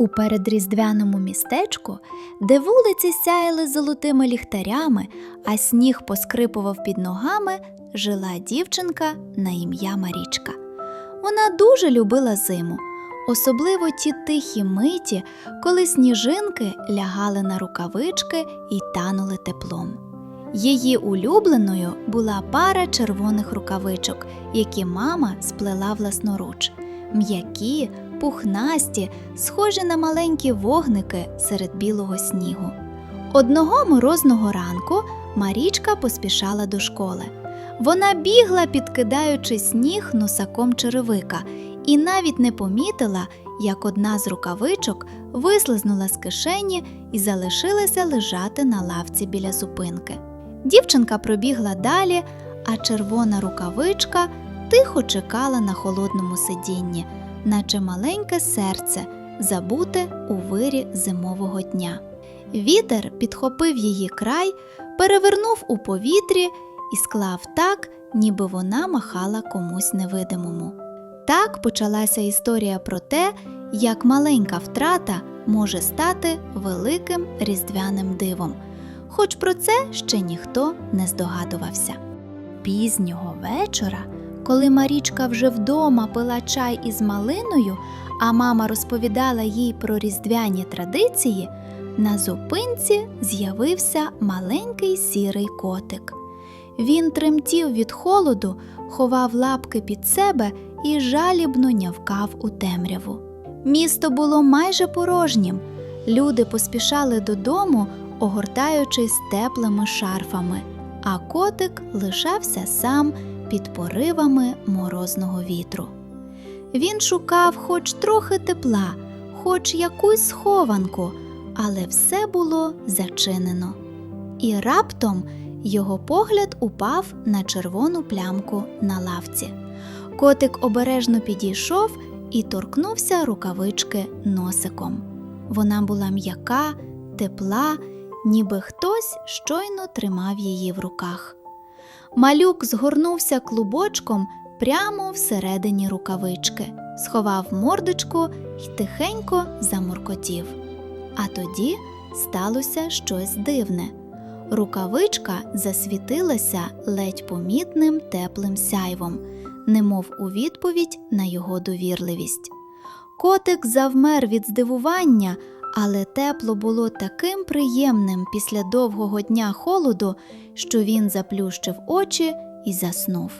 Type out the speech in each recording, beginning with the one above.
У передріздвяному містечку, де вулиці сяяли золотими ліхтарями, а сніг поскрипував під ногами, жила дівчинка на ім'я Марічка. Вона дуже любила зиму, особливо ті тихі миті, коли сніжинки лягали на рукавички і танули теплом. Її улюбленою була пара червоних рукавичок, які мама сплела власноруч. М'які, пухнасті, схожі на маленькі вогники серед білого снігу. Одного морозного ранку Марічка поспішала до школи. Вона бігла, підкидаючи сніг носаком черевика, і навіть не помітила, як одна з рукавичок вислизнула з кишені і залишилася лежати на лавці біля зупинки. Дівчинка пробігла далі, а червона рукавичка тихо чекала на холодному сидінні, наче маленьке серце, забуте у вирі зимового дня. Вітер підхопив її край, перевернув у повітрі і склав так, ніби вона махала комусь невидимому. Так почалася історія про те, як маленька втрата може стати великим різдвяним дивом, хоч про це ще ніхто не здогадувався. Пізнього вечора, коли Марічка вже вдома пила чай із малиною, а мама розповідала їй про різдвяні традиції, на зупинці з'явився маленький сірий котик. Він тремтів від холоду, ховав лапки під себе і жалібно нявкав у темряву. Місто було майже порожнім. Люди поспішали додому, огортаючись теплими шарфами, а котик лишався сам під поривами морозного вітру. Він шукав хоч трохи тепла, хоч якусь схованку, але все було зачинено. І раптом його погляд упав на червону плямку на лавці. Котик обережно підійшов і торкнувся рукавички носиком. Вона була м'яка, тепла, ніби хтось щойно тримав її в руках. Малюк згорнувся клубочком прямо всередині рукавички, сховав мордочку й тихенько замуркотів. А тоді сталося щось дивне. Рукавичка засвітилася ледь помітним теплим сяйвом, немов у відповідь на його довірливість. Котик завмер від здивування, але тепло було таким приємним після довгого дня холоду, що він заплющив очі і заснув.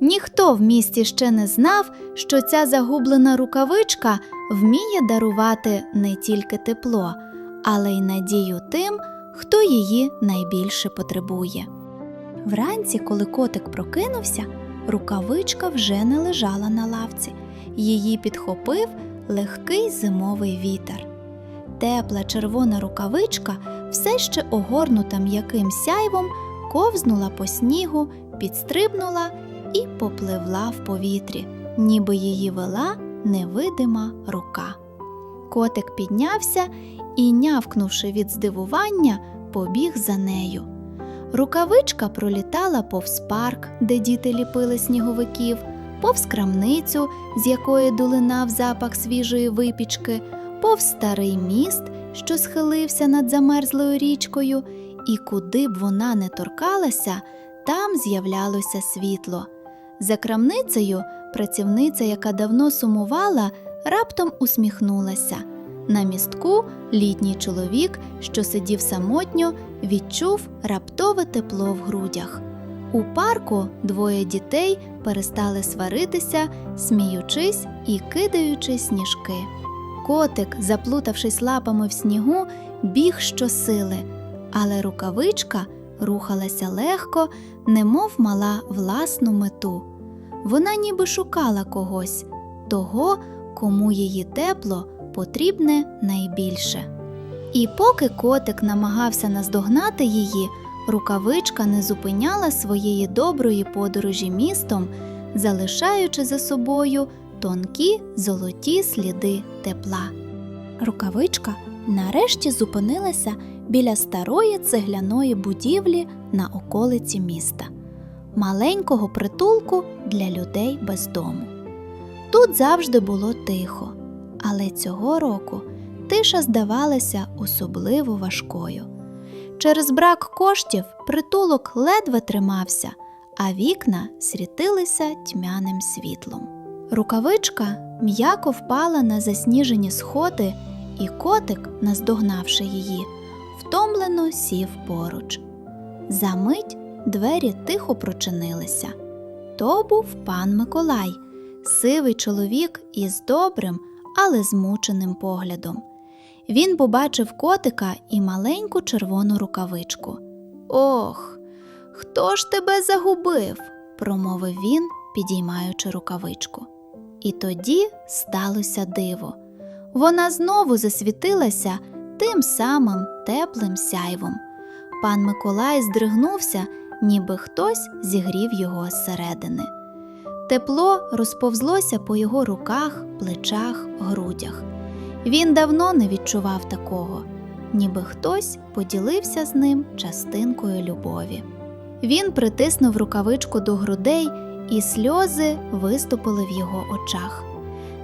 Ніхто в місті ще не знав, що ця загублена рукавичка вміє дарувати не тільки тепло, але й надію тим, хто її найбільше потребує. Вранці, коли котик прокинувся, рукавичка вже не лежала на лавці, її підхопив легкий зимовий вітер. Тепла червона рукавичка, все ще огорнута м'яким сяйвом, ковзнула по снігу, підстрибнула і попливла в повітрі, ніби її вела невидима рука. Котик піднявся і, нявкнувши від здивування, побіг за нею. Рукавичка пролітала повз парк, де діти ліпили сніговиків, повз крамницю, з якої долинав запах свіжої випічки, повз старий міст, що схилився над замерзлою річкою, і куди б вона не торкалася, там з'являлося світло. За крамницею працівниця, яка давно сумувала, раптом усміхнулася. На містку літній чоловік, що сидів самотньо, відчув раптове тепло в грудях. У парку двоє дітей перестали сваритися, сміючись і кидаючи сніжки. Котик, заплутавшись лапами в снігу, біг щосили, але рукавичка рухалася легко, немов мала власну мету. Вона ніби шукала когось, того, кому її тепло потрібне найбільше. І поки котик намагався наздогнати її, рукавичка не зупиняла своєї доброї подорожі містом, залишаючи за собою тонкі золоті сліди тепла. Рукавичка нарешті зупинилася біля старої цегляної будівлі на околиці міста, маленького притулку для людей без дому. Тут завжди було тихо, але цього року тиша здавалася особливо важкою. Через брак коштів притулок ледве тримався, а вікна світилися тьмяним світлом. Рукавичка м'яко впала на засніжені сходи, і котик, наздогнавши її, втомлено сів поруч. Замить двері тихо прочинилися. То був пан Миколай, сивий чоловік із добрим, але змученим поглядом. Він побачив котика і маленьку червону рукавичку. Ох, хто ж тебе загубив? промовив він, підіймаючи рукавичку. І тоді сталося диво. Вона знову засвітилася тим самим теплим сяйвом. Пан Миколай здригнувся, ніби хтось зігрів його зсередини. Тепло розповзлося по його руках, плечах, грудях. Він давно не відчував такого, ніби хтось поділився з ним частинкою любові. Він притиснув рукавичку до грудей, і сльози виступили в його очах.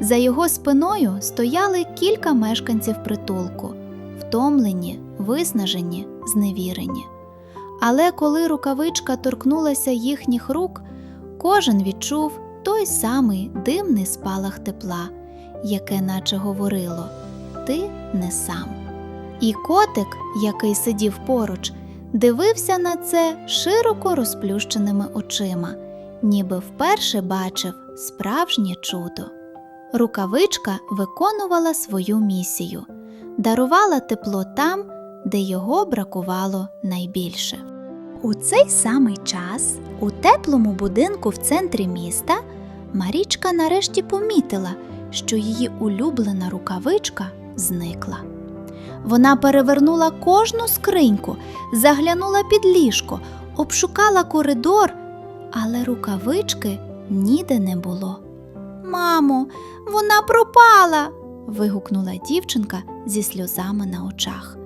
За його спиною стояли кілька мешканців притулку, втомлені, виснажені, зневірені. Але коли рукавичка торкнулася їхніх рук, кожен відчув той самий дивний спалах тепла, яке наче говорило Ти не сам. І котик, який сидів поруч, дивився на це широко розплющеними очима, ніби вперше бачив справжнє чудо. Рукавичка виконувала свою місію, дарувала тепло там, де його бракувало найбільше. У цей самий час у теплому будинку в центрі міста Марічка нарешті помітила, що її улюблена рукавичка зникла. Вона перевернула кожну скриньку, заглянула під ліжко, обшукала коридор, але рукавички ніде не було. Мамо, вона пропала. вигукнула дівчинка зі сльозами на очах.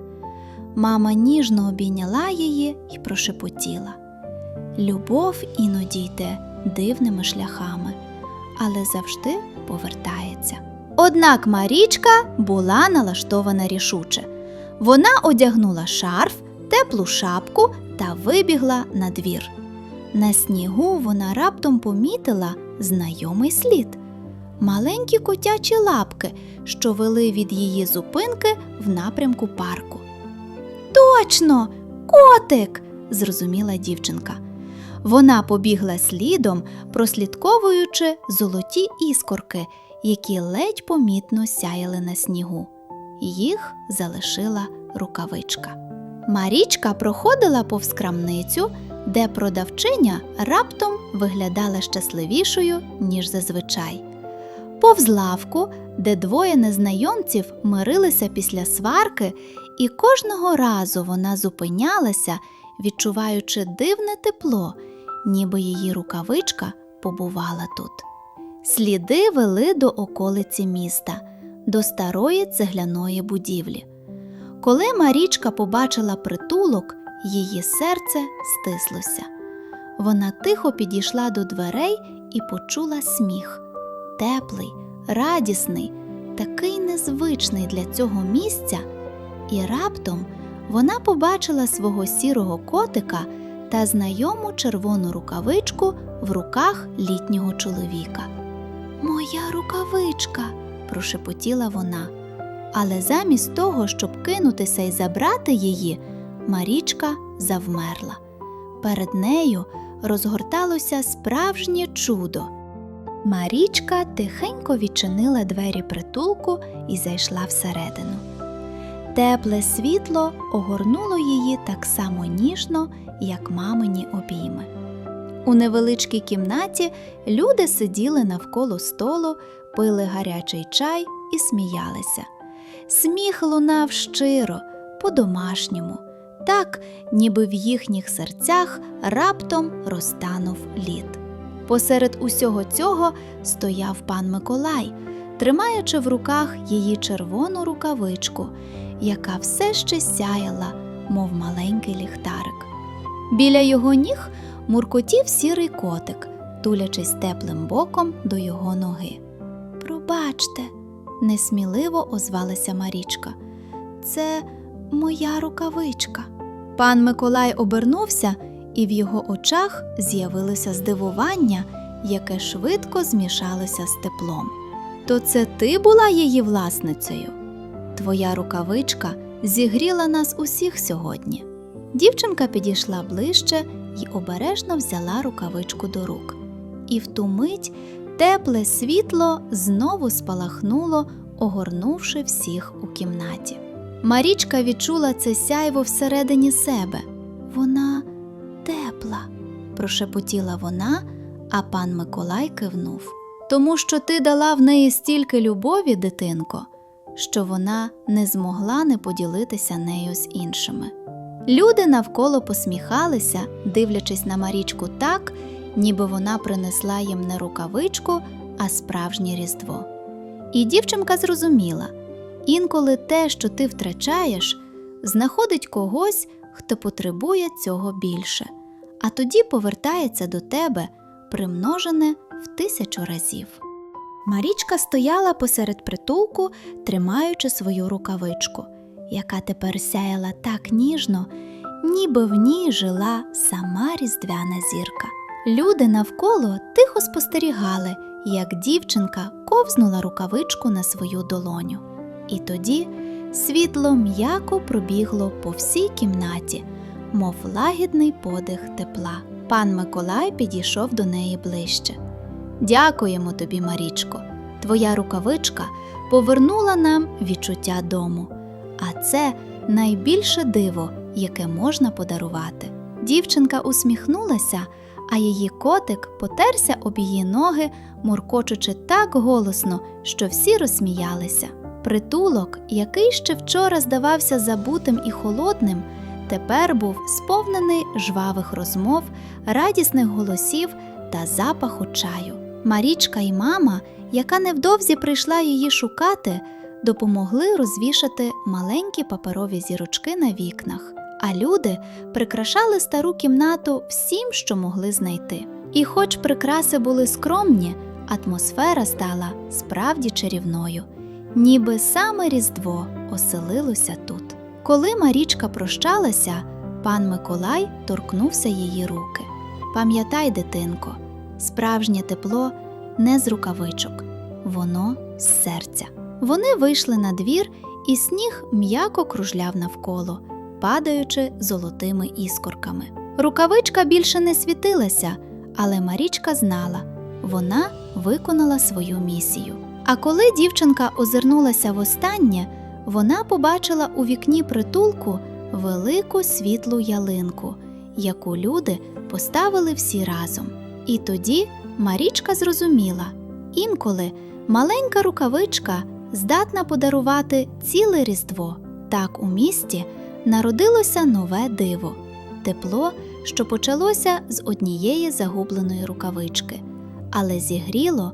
Мама ніжно обійняла її і прошепотіла. Любов іноді йде дивними шляхами, але завжди повертається. Однак Марічка була налаштована рішуче. Вона одягнула шарф, теплу шапку та вибігла на двір. На снігу вона раптом помітила знайомий слід маленькі котячі лапки, що вели від її зупинки в напрямку парку. Точно, котик, зрозуміла дівчинка. Вона побігла слідом, прослідковуючи золоті іскорки, які ледь помітно сяяли на снігу. Їх залишила рукавичка. Марічка проходила повз крамницю, де продавчиня раптом виглядала щасливішою, ніж зазвичай. Повз лавку, де двоє незнайомців мирилися після сварки, і кожного разу вона зупинялася, відчуваючи дивне тепло, ніби її рукавичка побувала тут. Сліди вели до околиці міста, до старої цегляної будівлі. Коли Марічка побачила притулок, її серце стислося. Вона тихо підійшла до дверей і почула сміх теплий, радісний, такий незвичний для цього місця, і раптом вона побачила свого сірого котика та знайому червону рукавичку в руках літнього чоловіка. Моя рукавичка, прошепотіла вона. Але замість того, щоб кинутися і забрати її, Марічка завмерла. Перед нею розгорталося справжнє чудо. Марічка тихенько відчинила двері притулку і зайшла всередину. Тепле світло огорнуло її так само ніжно, як мамині обійми. У невеличкій кімнаті люди сиділи навколо столу, пили гарячий чай і сміялися. Сміх лунав щиро, по-домашньому, так, ніби в їхніх серцях раптом розтанув лід. Посеред усього цього стояв пан Миколай, тримаючи в руках її червону рукавичку, яка все ще сяяла, мов маленький ліхтарик. Біля його ніг муркотів сірий котик, тулячись теплим боком до його ноги. Пробачте, несміливо озвалася Марічка. Це моя рукавичка. Пан Миколай обернувся, і в його очах з'явилося здивування, яке швидко змішалося з теплом. То це ти була її власницею? Твоя рукавичка зігріла нас усіх сьогодні. Дівчинка підійшла ближче і обережно взяла рукавичку до рук. І в ту мить тепле світло знову спалахнуло, огорнувши всіх у кімнаті. Марічка відчула це сяйво всередині себе. Вона тепла, прошепотіла вона, а пан Миколай кивнув. Тому що ти дала в неї стільки любові, дитинко, що вона не змогла не поділитися нею з іншими. Люди навколо посміхалися, дивлячись на Марічку так, ніби вона принесла їм не рукавичку, а справжнє різдво. І дівчинка зрозуміла інколи те, що ти втрачаєш, знаходить когось, хто потребує цього більше, а тоді повертається до тебе, примножене в тисячу разів. Марічка стояла посеред притулку, тримаючи свою рукавичку, яка тепер сяяла так ніжно, ніби в ній жила сама різдвяна зірка. Люди навколо тихо спостерігали, як дівчинка ковзнула рукавичку на свою долоню. І тоді світло м'яко пробігло по всій кімнаті, мов лагідний подих тепла. Пан Миколай підійшов до неї ближче. Дякуємо тобі, Марічко. Твоя рукавичка повернула нам відчуття дому, а це найбільше диво, яке можна подарувати. Дівчинка усміхнулася, а її котик потерся об її ноги, муркочучи так голосно, що всі розсміялися. Притулок, який ще вчора здавався забутим і холодним, тепер був сповнений жвавих розмов, радісних голосів та запаху чаю. Марічка і мама, яка невдовзі прийшла її шукати, допомогли розвішати маленькі паперові зірочки на вікнах, а люди прикрашали стару кімнату всім, що могли знайти. І хоч прикраси були скромні, атмосфера стала справді чарівною, ніби саме Різдво оселилося тут. Коли Марічка прощалася, пан Миколай торкнувся її руки. Пам'ятай, дитинко, справжнє тепло не з рукавичок, воно з серця. Вони вийшли на двір, і сніг м'яко кружляв навколо, падаючи золотими іскорками. Рукавичка більше не світилася, але Марічка знала, вона виконала свою місію. А коли дівчинка озирнулася востаннє, вона побачила у вікні притулку велику світлу ялинку, яку люди поставили всі разом. І тоді Марічка зрозуміла, інколи маленька рукавичка здатна подарувати ціле різдво. Так у місті народилося нове диво тепло, що почалося з однієї загубленої рукавички, але зігріло